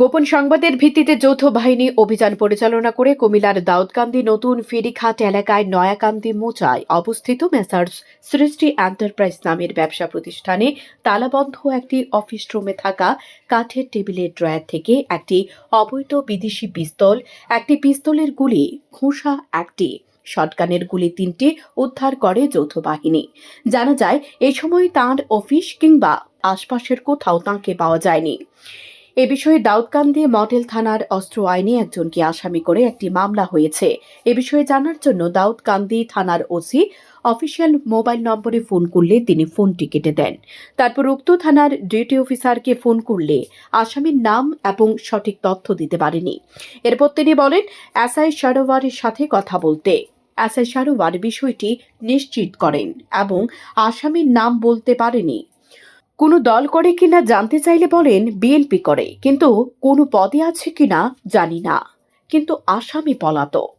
গোপন সংবাদের ভিত্তিতে যৌথ বাহিনী অভিযান পরিচালনা করে কুমিল্লার দাউদকান্দি নতুন ফেরিঘাট এলাকায় নয়াকান্দি মোচায় অবস্থিত মেসার্স সৃষ্টি এন্টারপ্রাইজ নামের ব্যবসা প্রতিষ্ঠানে তালাবন্ধ একটি অফিস রুমে থাকা কাঠের টেবিলের ড্রয়ার থেকে একটি অবৈধ বিদেশি পিস্তল, একটি পিস্তলের গুলি, খোসা একটি শটগানের গুলি তিনটি উদ্ধার করে যৌথ বাহিনী। জানা যায়, এ সময় তাঁর অফিস কিংবা আশপাশের কোথাও তাঁকে পাওয়া যায়নি। এ বিষয়ে দাউদকান্দি মডেল থানার অস্ত্র আইনে একজনকে আসামি করে একটি মামলা হয়েছে। এ বিষয়ে জানার জন্য দাউদকান্দি থানার ওসি অফিসিয়াল মোবাইল নম্বরে ফোন করলে তিনি ফোনটি কেটে দেন। তারপর উক্ত থানার ডিউটি অফিসারকে ফোন করলে আসামির নাম এবং সঠিক তথ্য দিতে পারেনি। এরপর তিনি বলেন এসআই সারোয়ারের সাথে কথা বলতে। এসআই সারোয়ার বিষয়টি নিশ্চিত করেন এবং আসামির নাম বলতে পারেনি। কোনো দল করে কিনা জানতে চাইলে বলেন বিএনপি করে, কিন্তু কোনো পদে আছে কিনা জানি না, কিন্তু আসামি পলাতক।